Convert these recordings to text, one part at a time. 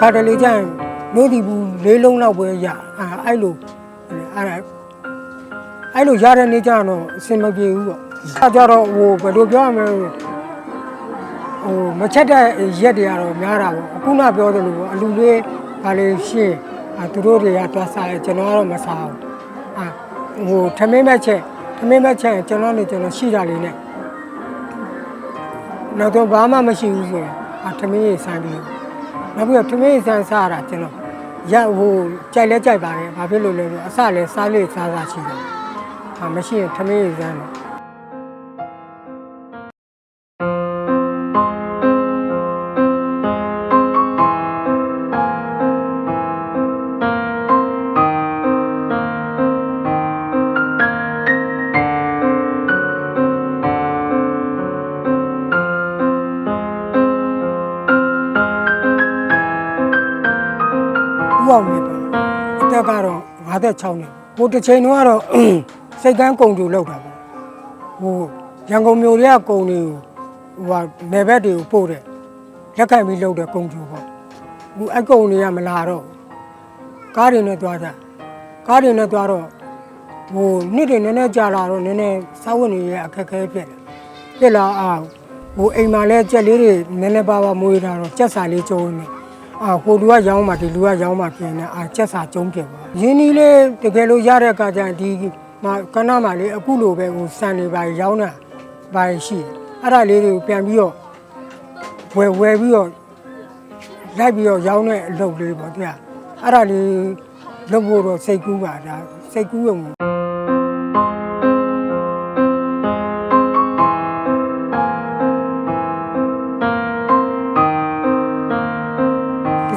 ခါတလေကျရင်လို့ဒီဘူးလေးလုံးလောက်ပဲရအာအဲ့လိုအဲ့ဒါအဲ့လိုရတဲ့နေ့ကျတော့အဆင်မပြေဘူးပေါ့အဲကြတော့ဟိုဘယ်လိုပြောရမလဲဟိုမချက်တဲ့ရက်တွေကတော့များတာပေါ့အခုနပြောသလိုပေါ့အလူလေးဗာလေးရှင်းအာသူတို့တွေကတွားစားရကျွန်တော်ကတော့မစားဘူးအာဟိုထမင်းမဲ့ချက်ထမင်းမဲ့ချက်ကျွန်တော်နေကျွန်တော်ရှိတာလေးနဲ့နောက်တော့ဘာမှမရှိဘူးဆိုရင်အာထမင်းရေးဆိုင်ပြီးတော့ နောက်ပြီးတော့ထမင်းဆန်းစားတာကျွန်တော်ရဟိုကြိုက်လဲကြိုက်ပါတယ်ဘာဖြစ်လို့လဲဆိုအစလဲစားလေးစားစားရှိတယ်ဟာမရှိရင်ထမင်းဆန်းတ ယ်ဥအောင်နေပါအသက်ကတော့56နှစ်ဟိုတစ်ချိန်တုန်းကတော့စိတ်ကန်းကုံတူလောက်တာပေါ့ဟိုရန်ကုန်မြို့တွေကကုံတွေကိုဟိုဟာနယ်ဘက်တွေကိုပို့တယ်လက်ခံပြီးလောက်တယ်ကုံတူပေါ့ဟိုအကုံတွေကမလာတော့ဘူးကားတွေနဲ့သွားကြကားတွေနဲ့သွားတော့ဟိုနှစ်တွေနည်းနည်းကြာလာတော့နည်းနည်းစားဝတ်နေရအခက်အခဲဖြစ်တယ်ဖြစ်လာအောင်ဟိုအိမ်မှာလဲကြက်လေးတွေနည်းနည်းပါးပါးမွေးတာတော့ကြက်စာလေးကျုံနေ အာဟိုလူကရောင်းမှဒီလူကရောင်းမှပြင်နေအာချက်စာကျုံးပြပါရင်းနီးလေးတကယ်လို့ရတဲ့အခါကျရင်ဒီမှာကနမှာလေအခုလိုပဲဟိုစံနေပါရောင်းတာပါရှိတယ်အဲ့ဒါလေးတွေကိုပြန်ပြီးတော့ဝယ်ဝယ်ပြီးတော့လိုက်ပြီးတော့ရောင်းတဲ့အလုပ်လေးပေါ့တရားအဲ့ဒါလေးလုပ်ဖို့တော့စိတ်ကူးပါဒါစိတ်ကူးရုံ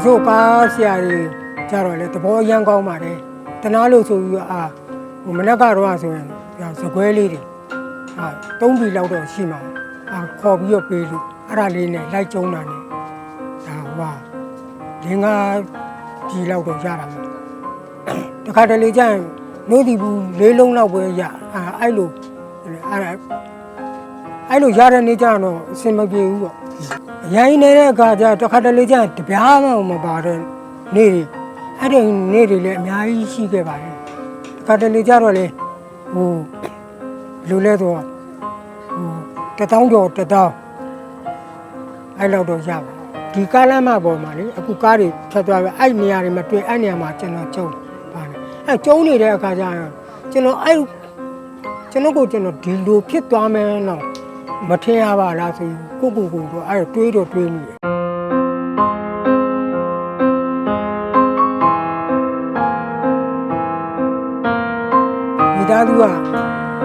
ချို့ကားဆရာကြီးကြတော့လေသဘောအရန်ကောင်းပါတယ်တနာလို့ဆိုပြီးတော့အာဟိုမနက်ကတော့ဆိုရင်ဒါစကွဲလေးတွေအာသုံးပြီလောက်တော့ရှိမှာအာခေါ်ပြီးတော့ပေးလို့အဲ့ဒါလေးနဲ့လိုက်ကျုံတာနဲ့ဒါဟိုကလင်းကားကြီးလောက်တော့ရတာပေါ့တခါတလေကျရင်လို့ဒီဘူးလေးလုံးလောက်ပဲရအာအဲ့လိုအဲ့ဒါအဲ့လိုရတဲ့နေ့ကျတော့အဆင်မပြေဘူးပေါ့ ရိုင်းနေတဲ့အခါကျတစ်ခါတလေကျရင်တပြားမှမပါတဲ့နေ့တွေအဲ့ဒီနေ့တွေလည်းအများကြီးရှိခဲ့ပါတယ်တစ်ခါတလေကျတော့လေဟိုလူလဲတော့ဟိုတစ်တောင်းကျော်တစ်တောင်းအဲ့လောက်တော့ရပါဒီကားလမ်းမပေါ်မှာလေအခုကားတွေဖြတ်သွားပြီအဲ့နေရာတွေမှာတွေ့အဲ့နေရာမှာကျွန်တော်ကျုံပါတယ်အဲ့ကျုံနေတဲ့အခါကျရင်ကျွန်တော်အဲ့ကျွန်တော်ကိုကျွန်တော်ဒီလိုဖြစ်သွားမယ်တော့ မထင်ရပါလားဆိုရင်ကိုကိုကိုတော့အဲ့ဒါတွေးတော့တွေးမိတယ်မိသားစုက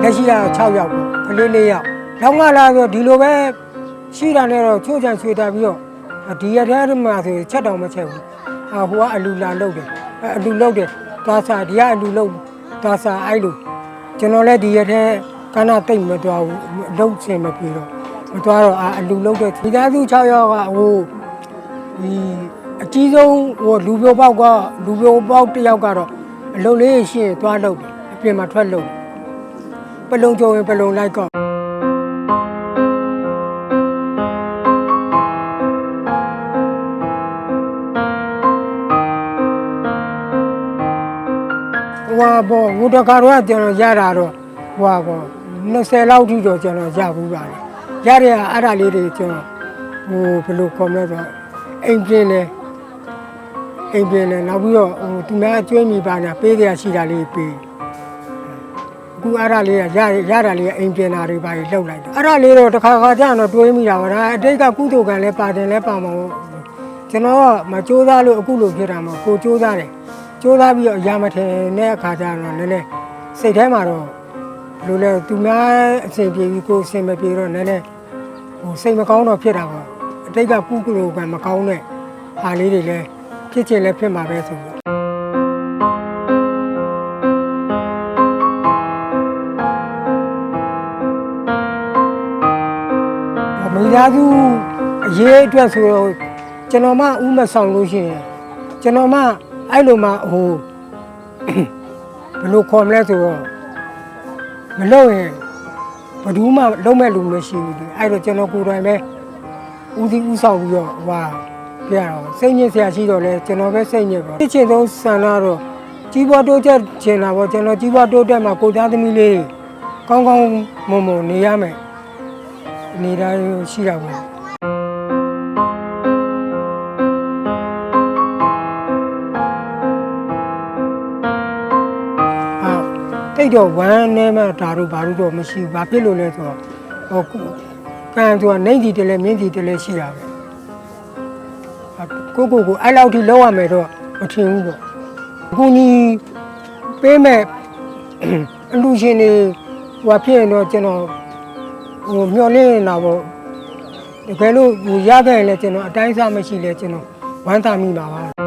လက်ရှိက6ယောက်ပေါ့ကလေး၄ယောက်လောင်းကလာဆိုဒီလိုပဲရှိတာနဲ့တော့ချိုးချန်ဆွေတာပြီးတော့ဒီရတဲ့မှာဆိုချက်တောင်မချက်ဘူးအာဟိုကအလူလာလုတ်တယ်အဲ့အလူလုတ်တယ်သွားစားဒီကအလူလုတ်သွားစားအဲ့လိုကျွန်တော်လည်းဒီရတဲ့ ကနာတိတ်မသွားဘူးအလုတ်စင်မပြေတော့မသွားတော့အာအလူလုတ်တဲ့မိသားစု6ယောက်ကဟိုဒီအကြီးဆုံးဟိုလူပြိုပေါက်ကလူပြိုပေါက်တစ်ယောက်ကတော့အလုတ်လေးရှင်းသွားလုတ်တယ်အပြင်မှာထွက်လုတ်တယ်ပလုံကြုံရင်ပလုံလိုက်ကောက်ဟွာပေါ့ဟိုတခါတော့ကျွန်တော်ရတာတော့ ဟွာပေါ့20လောက်ထိတော့ကျွန်တော်ရဘူးပါလေရတဲ့အဲ့ဒါလေးတွေကျွန်တော်ဟိုဘယ်လိုခေါ်မလဲဆိုတော့အိမ်ပြင်းနေအိမ်ပြင်းနေနောက်ပြီးတော့ဟိုသူများအကျွေးမိပါညာပေးကြရရှိတာလေးပေးအခုအဲ့ဒါလေးကရရတာလေးကအိမ်ပြင်းတာတွေပါလှုပ်လိုက်တယ်အဲ့ဒါလေးတော့တစ်ခါခါကျတော့တွေးမိတာပါဒါအတိတ်ကကုသိုလ်ကံလည်းပါတယ်လည်းပါမှာပေါ့ကျွန်တော်ကမကြိုးစားလို့အခုလိုဖြစ်တာမဟုတ်ကိုကြိုးစားတယ်ကြိုးစားပြီးတော့အရာမထင်တဲ့အခါကျတော့နည်းနည်းစိတ်ထဲမှာတော့ဘယ် လိုလဲသူများအဆင်ပြေပြီးကိုယ်အဆင်မပြေတော့နည်းနည်းဟိုစိတ်မကောင်းတော့ဖြစ်တာပေါ့အတိတ်ကကုကုလိုကမကောင်းတဲ့ဟာလေးတွေလည်းဖြစ်ချင်လည်းဖြစ်မှာပဲဆိုပြီးမိသားစုအရေးအတွက်ဆိုတော့ကျွန်တော်မှဥမဆောင်လို့ရှိရင်ကျွန်တော်မှအဲ့လိုမှဟိုဘယ်လိုခေါ်မလဲဆိုတော့ မလုပ်ရင်ဘယ်သူမှလုံးမဲ့လူမရှိဘူးလေအဲ့တော့ကျွန်တော်ကိုယ်တိုင်ပဲဦးစီးဦးဆောင်ပြီးတော့ဟွာပြရတော့စိတ်ညစ်စရာရှိတော့လဲကျွန်တော်ပဲစိတ်ညစ်ပါဖြစ်ချင်ဆုံးဆန္ဒတော့ကြီးပွားတိုးတက်ချင်တာပေါ့ကျွန်တော်ကြီးပွားတိုးတက်မှာကိုသားသမီးလေးကောင်းကောင်းမွန်မွန်နေရမယ်နေတိုင်းရှိတာပေါ့ တိတ်တော့ဝမ်းနဲ့မှဒါတို့ဘာလို့တော့မရှိဘူးဘာဖြစ်လို့လဲဆိုတော့ဟိုကုကံဆိုတာနှိမ့်စီတလဲမြင်းစီတလဲရှိတာပဲအာကိုကိုကိုအဲ့လောက်ထိလောက်ရမယ်တော့မထင်ဘူးပေါ့အခုနီးပေးမဲ့အလူရှင်တွေဟိုဖြစ်ရင်တော့ကျွန်တော်ဟိုမျောလင်းနေတာပေါ့တကယ်လို့ဟိုရခဲ့ရင်လည်းကျွန်တော်အတိုင်းအစားမရှိလဲကျွန်တော်ဝမ်းသာမိပါပါ